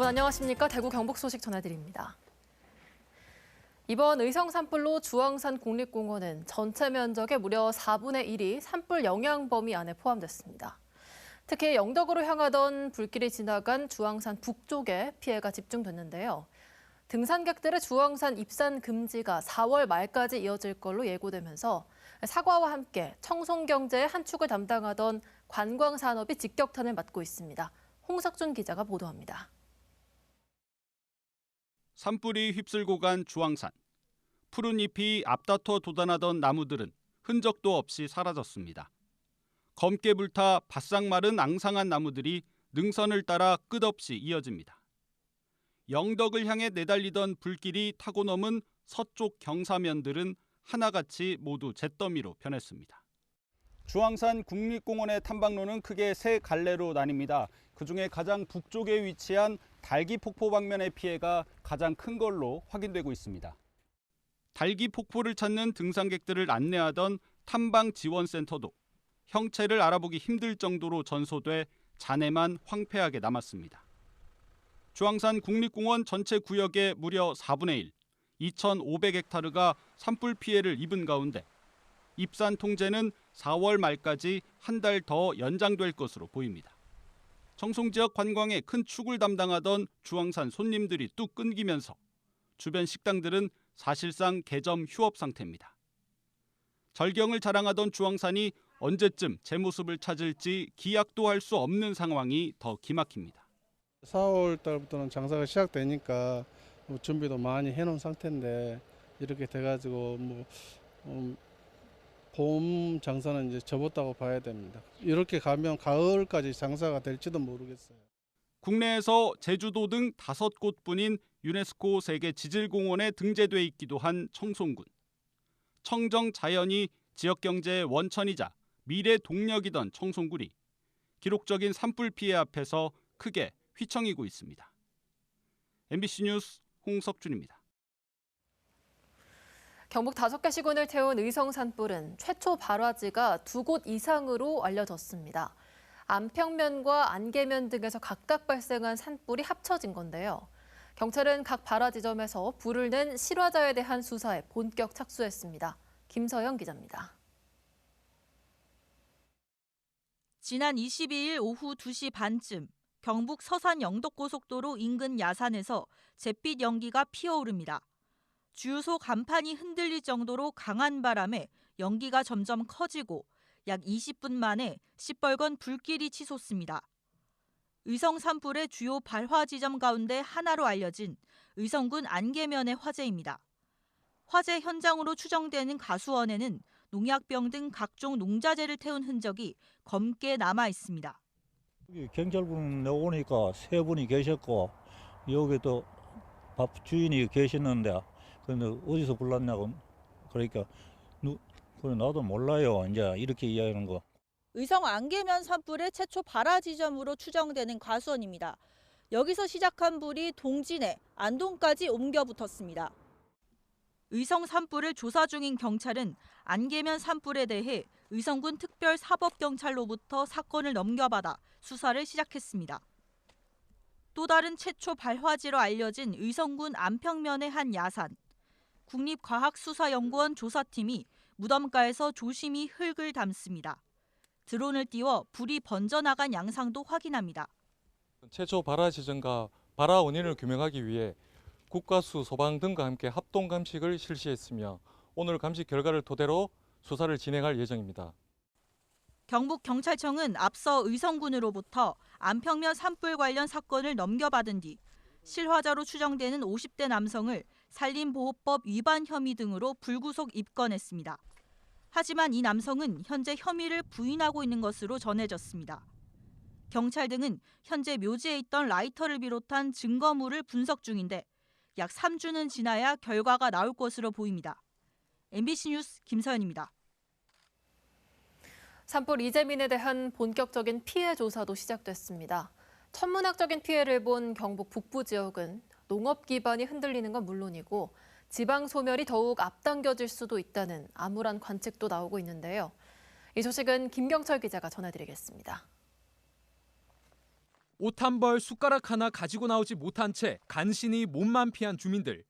여러분 안녕하십니까? 대구 경북 소식 전해드립니다. 이번 의성 산불로 주황산 국립공원은 전체 면적의 무려 4분의 1이 산불 영향 범위 안에 포함됐습니다. 특히 영덕으로 향하던 불길이 지나간 주황산 북쪽에 피해가 집중됐는데요. 등산객들의 주황산 입산 금지가 4월 말까지 이어질 걸로 예고되면서 사과와 함께 청송 경제의 한 축을 담당하던 관광 산업이 직격탄을 맞고 있습니다. 홍석준 기자가 보도합니다. 산불이 휩쓸고 간 주황산. 푸른 잎이 앞다퉈 돋아나던 나무들은 흔적도 없이 사라졌습니다. 검게 불타 바싹 마른 앙상한 나무들이 능선을 따라 끝없이 이어집니다. 영덕을 향해 내달리던 불길이 타고 넘은 서쪽 경사면들은 하나같이 모두 잿더미로 변했습니다. 주황산 국립공원의 탐방로는 크게 세 갈래로 나뉩니다. 그중에 가장 북쪽에 위치한 달기 폭포 방면의 피해가 가장 큰 걸로 확인되고 있습니다. 달기 폭포를 찾는 등산객들을 안내하던 탐방 지원센터도 형체를 알아보기 힘들 정도로 전소돼 잔해만 황폐하게 남았습니다. 주황산 국립공원 전체 구역의 무려 4분의 1, 2,500헥타르가 산불 피해를 입은 가운데 입산 통제는 4월 말까지 한 달 더 연장될 것으로 보입니다. 청송 지역 관광에 큰 축을 담당하던 주황산 손님들이 뚝 끊기면서 주변 식당들은 사실상 개점 휴업 상태입니다. 절경을 자랑하던 주황산이 언제쯤 제 모습을 찾을지 기약도 할 수 없는 상황이 더 기막힙니다. 4월 달부터는 장사가 시작되니까 뭐 준비도 많이 해놓은 상태인데 이렇게 돼가지고 뭐 음, 봄 장사는 이제 접었다고 봐야 됩니다. 이렇게 가면 가을까지 장사가 될지도 모르겠어요. 국내에서 제주도 등 다섯 곳뿐인 유네스코 세계 지질공원에 등재돼 있기도 한 청송군. 청정 자연이 지역 경제의 원천이자 미래 동력이던 청송군이 기록적인 산불 피해 앞에서 크게 휘청이고 있습니다. MBC 뉴스 홍석준입니다. 경북 다섯 개 시군을 태운 의성 산불은 최초 발화지가 두 곳 이상으로 알려졌습니다. 안평면과 안개면 등에서 각각 발생한 산불이 합쳐진 건데요. 경찰은 각 발화 지점에서 불을 낸 실화자에 대한 수사에 본격 착수했습니다. 김서영 기자입니다. 지난 22일 오후 2시 반쯤 경북 서산 영덕고속도로 인근 야산에서 잿빛 연기가 피어오릅니다. 주유소 간판이 흔들릴 정도로 강한 바람에 연기가 점점 커지고 약 20분 만에 시뻘건 불길이 치솟습니다. 의성 산불의 주요 발화 지점 가운데 하나로 알려진 의성군 안개면의 화재입니다. 화재 현장으로 추정되는 가수원에는 농약병 등 각종 농자재를 태운 흔적이 검게 남아 있습니다. 여기 경찰분 오니까 세 분이 계셨고 여기 또 밥 주인이 계셨는데 근데 어디서 불났냐고 그러니까 누 그래 나도 몰라요 이제 이렇게 이야기하는 거. 의성 안개면 산불의 최초 발화 지점으로 추정되는 가수원입니다. 여기서 시작한 불이 동진에 안동까지 옮겨 붙었습니다. 의성 산불을 조사 중인 경찰은 안개면 산불에 대해 의성군 특별사법경찰로부터 사건을 넘겨받아 수사를 시작했습니다. 또 다른 최초 발화지로 알려진 의성군 안평면의 한 야산. 국립과학수사연구원 조사팀이 무덤가에서 조심히 흙을 담습니다. 드론을 띄워 불이 번져나간 양상도 확인합니다. 최초 발화 지점과 발화 원인을 규명하기 위해 국가수 소방 등과 함께 합동 감식을 실시했으며 오늘 감식 결과를 토대로 수사를 진행할 예정입니다. 경북 경찰청은 앞서 의성군으로부터 안평면 산불 관련 사건을 넘겨받은 뒤 실화자로 추정되는 50대 남성을 산림보호법 위반 혐의 등으로 불구속 입건했습니다. 하지만 이 남성은 현재 혐의를 부인하고 있는 것으로 전해졌습니다. 경찰 등은 현재 묘지에 있던 라이터를 비롯한 증거물을 분석 중인데 약 3주는 지나야 결과가 나올 것으로 보입니다. MBC 뉴스 김서연입니다. 산불 이재민에 대한 본격적인 피해 조사도 시작됐습니다. 천문학적인 피해를 본 경북 북부 지역은 농업 기반이 흔들리는 건 물론이고 지방 소멸이 더욱 앞당겨질 수도 있다는 암울한 관측도 나오고 있는데요. 이 소식은 김경철 기자가 전해드리겠습니다. 옷 한 벌 숟가락 하나 가지고 나오지 못한 채 간신히 몸만 피한 주민들.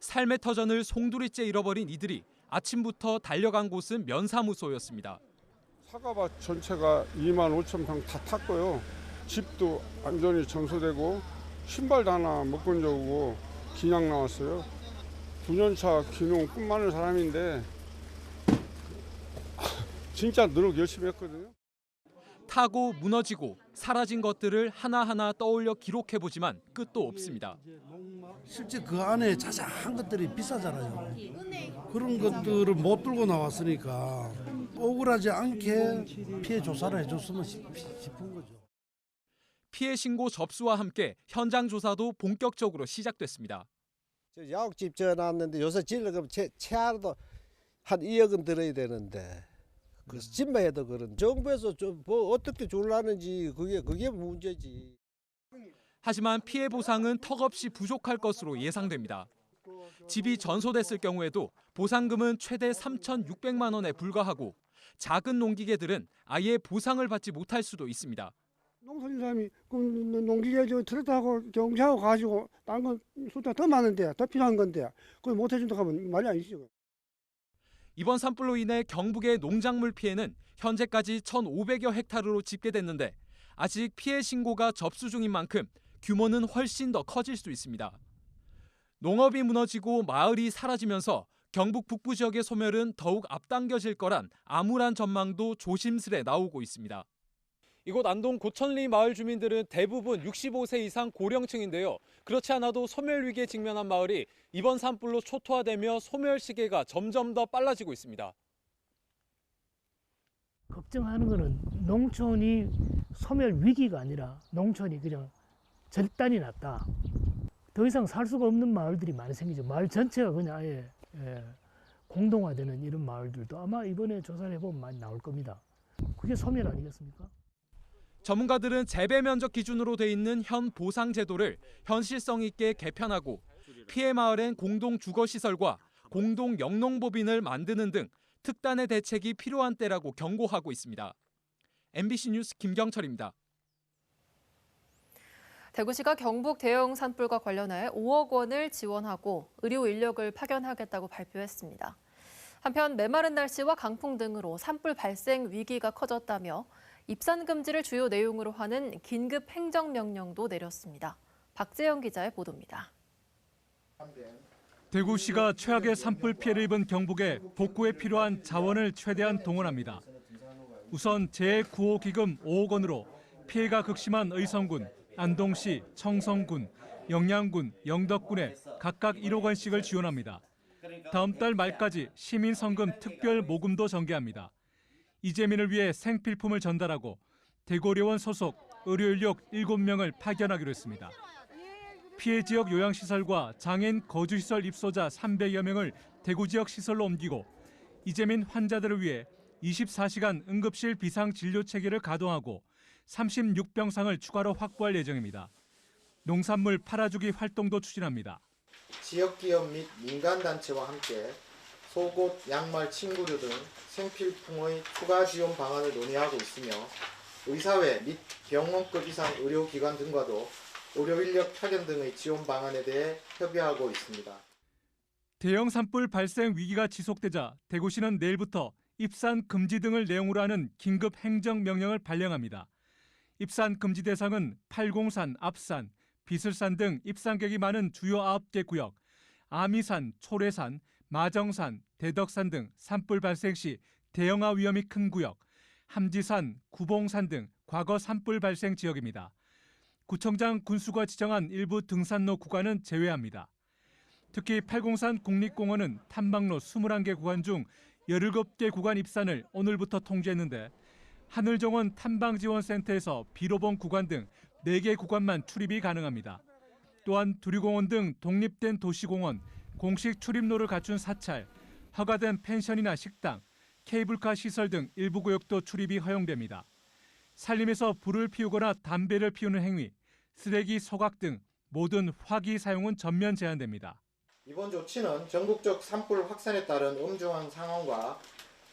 삶의 터전을 송두리째 잃어버린 이들이 아침부터 달려간 곳은 면사무소였습니다. 사과밭 전체가 2만 5천 평 다 탔고요. 집도 완전히 청소되고 신발도 하나 못 건져오고 그냥 나왔어요. 9년차 기농 꿈 많은 사람인데 진짜 노력 열심히 했거든요. 타고 무너지고 사라진 것들을 하나하나 떠올려 기록해보지만 끝도 없습니다. 실제 그 안에 자세한 것들이 비싸잖아요. 그런 것들을 못 들고 나왔으니까 억울하지 않게 피해 조사를 해줬으면 싶- 싶은 거죠. 피해 신고 접수와 함께 현장 조사도 본격적으로 시작됐습니다. 저 야옥집 지어놨는데 요새 채, 채하도 한 2억은 들어야 되는데 그 집만 해도 그런 정부에서 좀 뭐 어떻게 줄라는지 그게 그게 문제지. 하지만 피해 보상은 턱없이 부족할 것으로 예상됩니다. 집이 전소됐을 경우에도 보상금은 최대 3,600만 원에 불과하고 작은 농기계들은 아예 보상을 받지 못할 수도 있습니다. 농사진 사람이 그럼 농기계 저 트랙터하고 경차하고 가지고 딴 건 숫자 더 많은데 더 필요한 건데 그걸 못 해준다고 하면 말이 아니죠. 이번 산불로 인해 경북의 농작물 피해는 현재까지 1,500여 헥타르로 집계됐는데 아직 피해 신고가 접수 중인 만큼 규모는 훨씬 더 커질 수 있습니다. 농업이 무너지고 마을이 사라지면서 경북 북부 지역의 소멸은 더욱 앞당겨질 거란 암울한 전망도 조심스레 나오고 있습니다. 이곳 안동 고천리 마을 주민들은 대부분 65세 이상 고령층인데요. 그렇지 않아도 소멸 위기에 직면한 마을이 이번 산불로 초토화되며 소멸 시계가 점점 더 빨라지고 있습니다. 걱정하는 거는 농촌이 소멸 위기가 아니라 농촌이 그냥 절단이 났다. 더 이상 살 수가 없는 마을들이 많이 생기죠. 마을 전체가 그냥 아예 예, 공동화되는 이런 마을들도 아마 이번에 조사를 해보면 많이 나올 겁니다. 그게 소멸 아니겠습니까? 전문가들은 재배 면적 기준으로 돼 있는 현 보상 제도를 현실성 있게 개편하고 피해 마을엔 공동 주거 시설과 공동 영농법인을 만드는 등 특단의 대책이 필요한 때라고 경고하고 있습니다. MBC 뉴스 김경철입니다. 대구시가 경북 대형 산불과 관련해 5억 원을 지원하고 의료 인력을 파견하겠다고 발표했습니다. 한편 메마른 날씨와 강풍 등으로 산불 발생 위기가 커졌다며 입산 금지를 주요 내용으로 하는 긴급 행정명령도 내렸습니다. 박재영 기자의 보도입니다. 대구시가 최악의 산불 피해를 입은 경북에 복구에 필요한 자원을 최대한 동원합니다. 우선 제9호 기금 5억 원으로 피해가 극심한 의성군, 안동시, 청성군, 영양군, 영덕군에 각각 1억 원씩을 지원합니다. 다음 달 말까지 시민 성금 특별 모금도 전개합니다. 이재민을 위해 생필품을 전달하고 대고려원 소속 의료 인력 7명을 파견하기로 했습니다. 피해 지역 요양시설과 장애인 거주시설 입소자 300여 명을 대구 지역 시설로 옮기고 이재민 환자들을 위해 24시간 응급실 비상 진료 체계를 가동하고 36병상을 추가로 확보할 예정입니다. 농산물 팔아주기 활동도 추진합니다. 지역 기업 및 민간 단체와 함께 속옷, 양말, 침구류 등 생필품의 추가 지원 방안을 논의하고 있으며 의사회 및 병원급 이상 의료기관 등과도 의료 인력 파견 등의 지원 방안에 대해 협의하고 있습니다. 대형 산불 발생 위기가 지속되자 대구시는 내일부터 입산 금지 등을 내용으로 하는 긴급 행정 명령을 발령합니다. 입산 금지 대상은 팔공산, 앞산, 비슬산 등 입산객이 많은 주요 9개 구역, 아미산, 초래산, 마정산, 대덕산 등 산불 발생 시 대형화 위험이 큰 구역, 함지산, 구봉산 등 과거 산불 발생 지역입니다. 구청장 군수가 지정한 일부 등산로 구간은 제외합니다. 특히 팔공산 국립공원은 탐방로 21개 구간 중 17개 구간 입산을 오늘부터 통제했는데 하늘정원 탐방지원센터에서 비로봉 구간 등 4개 구간만 출입이 가능합니다. 또한 두리공원 등 독립된 도시공원, 공식 출입로를 갖춘 사찰, 허가된 펜션이나 식당, 케이블카 시설 등 일부 구역도 출입이 허용됩니다. 산림에서 불을 피우거나 담배를 피우는 행위, 쓰레기 소각 등 모든 화기 사용은 전면 제한됩니다. 이번 조치는 전국적 산불 확산에 따른 엄중한 상황과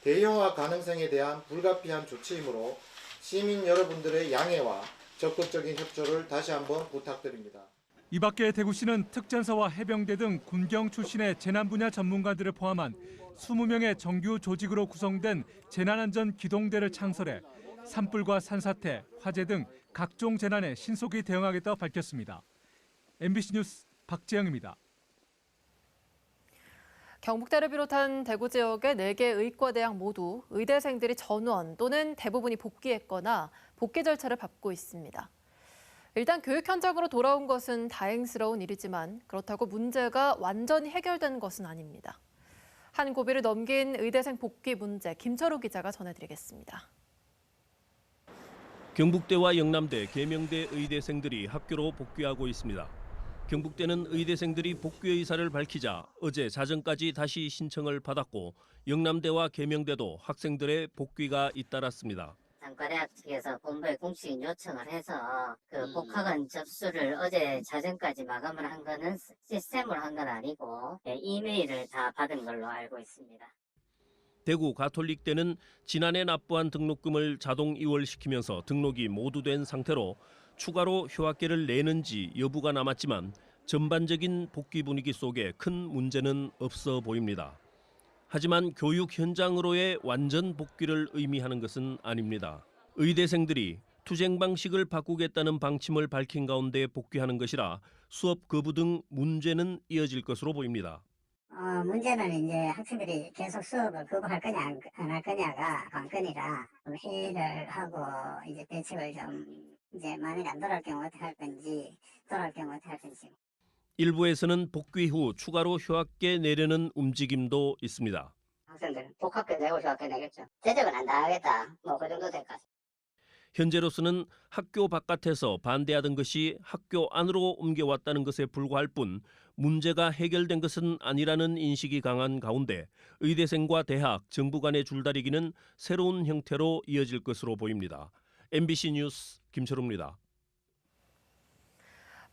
대형화 가능성에 대한 불가피한 조치이므로 시민 여러분들의 양해와 적극적인 협조를 다시 한번 부탁드립니다. 이 밖에 대구시는 특전사와 해병대 등 군경 출신의 재난 분야 전문가들을 포함한 20명의 정규 조직으로 구성된 재난안전 기동대를 창설해 산불과 산사태, 화재 등 각종 재난에 신속히 대응하겠다고 밝혔습니다. MBC 뉴스 박재영입니다. 경북대를 비롯한 대구 지역의 4개 의과대학 모두 의대생들이 전원 또는 대부분이 복귀했거나 복귀 절차를 밟고 있습니다. 일단 교육 현장으로 돌아온 것은 다행스러운 일이지만 그렇다고 문제가 완전히 해결된 것은 아닙니다. 한 고비를 넘긴 의대생 복귀 문제 김철우 기자가 전해드리겠습니다. 경북대와 영남대, 계명대 의대생들이 학교로 복귀하고 있습니다. 경북대는 의대생들이 복귀 의사를 밝히자 어제 자정까지 다시 신청을 받았고 영남대와 계명대도 학생들의 복귀가 잇따랐습니다. 단과대학 측에서 본부에 공식 요청을 해서 그 복학은 접수를 어제 자정까지 마감을 한 거는 시스템으로 한 건 아니고 예, 이메일을 다 받은 걸로 알고 있습니다. 대구 가톨릭대는 지난해 납부한 등록금을 자동 이월시키면서 등록이 모두 된 상태로 추가로 휴학계를 내는지 여부가 남았지만 전반적인 복귀 분위기 속에 큰 문제는 없어 보입니다. 하지만 교육 현장으로의 완전 복귀를 의미하는 것은 아닙니다. 의대생들이 투쟁 방식을 바꾸겠다는 방침을 밝힌 가운데 복귀하는 것이라 수업 거부 등 문제는 이어질 것으로 보입니다. 어, 문제는 이제 학생들이 계속 수업을 거부할 거냐 안 할 거냐가 관건이라 좀 회의를 하고 이제 대책을 좀 이제 만약에 안 돌아올 경우 어떻게 할 건지 돌아올 경우 어떻게 할 건지 일부에서는 복귀 후 추가로 휴학계 내려는 움직임도 있습니다. 학생들 복학교 내고 휴학교 내겠죠. 대적은 안 당하겠다. 뭐 그 정도 될것 같습니다. 현재로서는 학교 바깥에서 반대하던 것이 학교 안으로 옮겨왔다는 것에 불과할 뿐 문제가 해결된 것은 아니라는 인식이 강한 가운데 의대생과 대학, 정부 간의 줄다리기는 새로운 형태로 이어질 것으로 보입니다. MBC 뉴스 김철우입니다.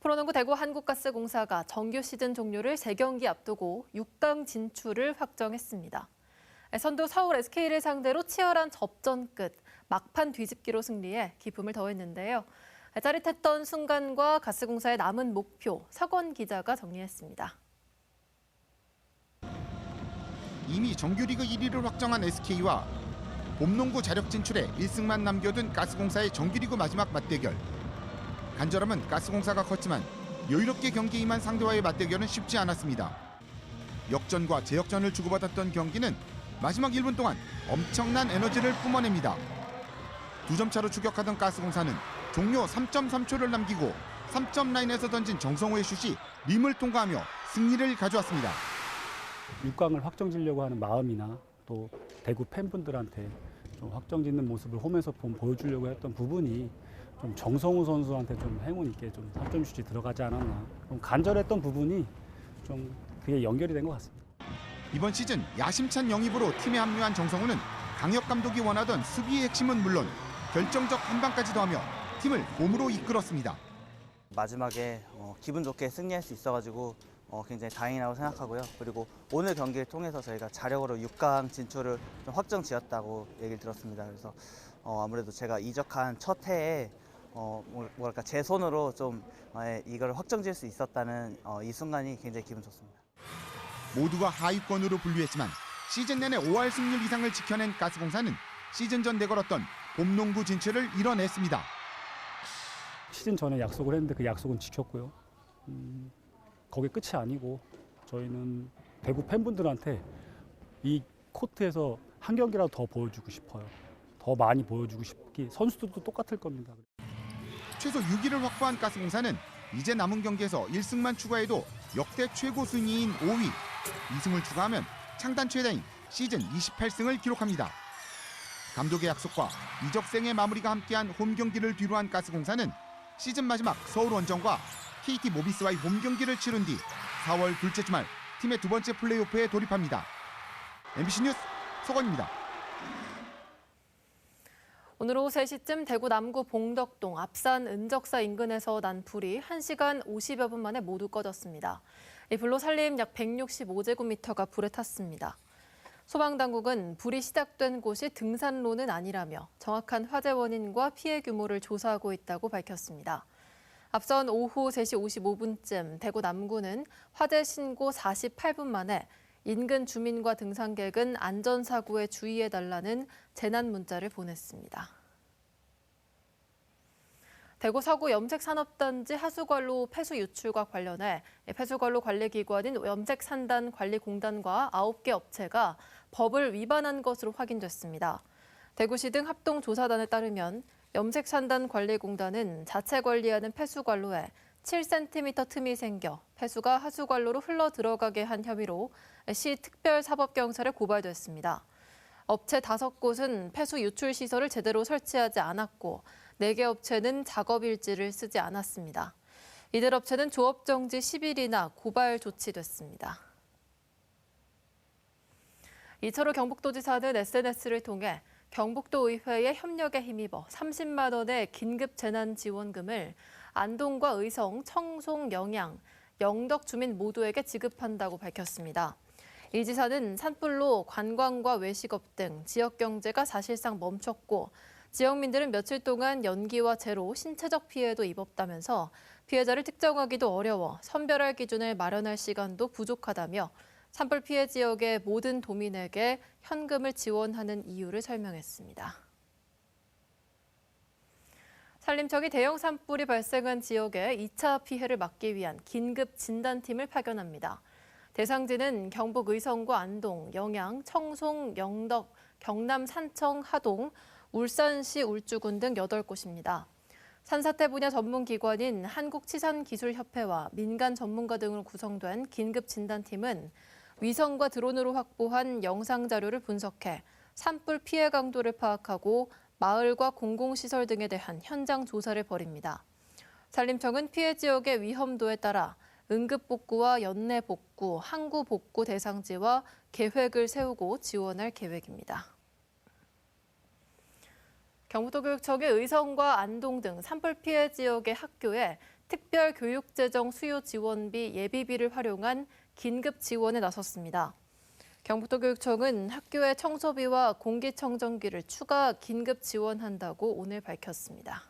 프로농구 대구 한국가스공사가 정규 시즌 종료를 3경기 앞두고 6강 진출을 확정했습니다. 선두 서울 SK를 상대로 치열한 접전 끝 막판 뒤집기로 승리해 기쁨을 더했는데요. 짜릿했던 순간과 가스공사의 남은 목표 석원 기자가 정리했습니다. 이미 정규리그 1위를 확정한 SK와 봄농구 자력 진출에 1승만 남겨둔 가스공사의 정규리그 마지막 맞대결. 간절함은 가스공사가 컸지만 여유롭게 경기에 임한 상대와의 맞대결은 쉽지 않았습니다. 역전과 재역전을 주고받았던 경기는 마지막 1분 동안 엄청난 에너지를 뿜어냅니다. 두 점 차로 추격하던 가스공사는 종료 3.3초를 남기고 3점 라인에서 던진 정성호의 슛이 림을 통과하며 승리를 가져왔습니다. 6강을 확정지려고 하는 마음이나 또 대구 팬분들한테 좀 확정짓는 모습을 홈에서 좀 보여주려고 했던 부분이 좀 정성우 선수한테 좀 행운 있게 좀 3점 슛이 들어가지 않았나 좀 간절했던 부분이 좀 그게 연결이 된 것 같습니다. 이번 시즌 야심찬 영입으로 팀에 합류한 정성우는 강혁 감독이 원하던 수비의 핵심은 물론 결정적 한 방까지 더하며 팀을 홈으로 이끌었습니다. 마지막에 어, 기분 좋게 승리할 수 있어가지고 어, 굉장히 다행이라고 생각하고요. 그리고 오늘 경기를 통해서 저희가 자력으로 6강 진출을 좀 확정 지었다고 얘기를 들었습니다. 그래서 어, 아무래도 제가 이적한 첫 해에 어, 뭐- 뭐랄까 제 손으로 좀 어, 예, 이걸 확정 지을 수 있었다는 어, 이 순간이 굉장히 기분 좋습니다. 모두가 하위권으로 분류했지만 시즌 내내 5할 승률 이상을 지켜낸 가스공사는 시즌 전 내걸었던 봄농구 진출을 이뤄냈습니다. 시즌 전에 약속을 했는데 그 약속은 지켰고요. 음, 거기 끝이 아니고 저희는 대구 팬분들한테 이 코트에서 한 경기라도 더 보여주고 싶어요. 더 많이 보여주고 싶기 선수들도 똑같을 겁니다. 최소 6위를 확보한 가스공사는 이제 남은 경기에서 1승만 추가해도 역대 최고 순위인 5위, 2승을 추가하면 창단 최다인 시즌 28승을 기록합니다. 감독의 약속과 이적생의 마무리가 함께한 홈 경기를 뒤로한 가스공사는 시즌 마지막 서울 원정과 KT 모비스와의 홈 경기를 치른 뒤 4월 둘째 주말 팀의 두 번째 플레이오프에 돌입합니다. MBC 뉴스 서건입니다. 오늘 오후 3시쯤 대구 남구 봉덕동 앞산 은적사 인근에서 난 불이 1시간 50여 분 만에 모두 꺼졌습니다. 이 불로 살림 약 165제곱미터가 불에 탔습니다. 소방당국은 불이 시작된 곳이 등산로는 아니라며 정확한 화재 원인과 피해 규모를 조사하고 있다고 밝혔습니다. 앞선 오후 3시 55분쯤 대구 남구는 화재 신고 48분 만에 인근 주민과 등산객은 안전사고에 주의해달라는 재난 문자를 보냈습니다. 대구 서구 염색산업단지 하수관로 폐수 유출과 관련해 폐수관로 관리기관인 염색산단관리공단과 9개 업체가 법을 위반한 것으로 확인됐습니다. 대구시 등 합동조사단에 따르면 염색산단관리공단은 자체 관리하는 폐수관로에 7cm 틈이 생겨 폐수가 하수관로로 흘러 들어가게 한 혐의로 시 특별사법경찰에 고발됐습니다. 업체 5곳은 폐수 유출 시설을 제대로 설치하지 않았고 4개 업체는 작업 일지를 쓰지 않았습니다. 이들 업체는 조업 정지 10일이나 고발 조치됐습니다. 이철호 경북도지사는 SNS를 통해 경북도 의회의 협력에 힘입어 30만 원의 긴급 재난 지원금을 안동과 의성, 청송, 영양, 영덕 주민 모두에게 지급한다고 밝혔습니다. 이 지사는 산불로 관광과 외식업 등 지역 경제가 사실상 멈췄고 지역민들은 며칠 동안 연기와 재로 신체적 피해도 입었다면서 피해자를 특정하기도 어려워 선별할 기준을 마련할 시간도 부족하다며 산불 피해 지역의 모든 도민에게 현금을 지원하는 이유를 설명했습니다. 산림청이 대형 산불이 발생한 지역에 2차 피해를 막기 위한 긴급 진단팀을 파견합니다. 대상지는 경북 의성과 안동, 영양, 청송, 영덕, 경남 산청, 하동, 울산시 울주군 등 8곳입니다. 산사태 분야 전문 기관인 한국치산기술협회와 민간 전문가 등으로 구성된 긴급 진단팀은 위성과 드론으로 확보한 영상 자료를 분석해 산불 피해 강도를 파악하고 마을과 공공시설 등에 대한 현장 조사를 벌입니다. 산림청은 피해 지역의 위험도에 따라 응급복구와 연내복구, 항구복구 대상지와 계획을 세우고 지원할 계획입니다. 경북도교육청의 의성과 안동 등 산불 피해 지역의 학교에 특별 교육재정 수요 지원비 예비비를 활용한 긴급 지원에 나섰습니다. 경북도교육청은 학교의 청소비와 공기청정기를 추가 긴급 지원한다고 오늘 밝혔습니다.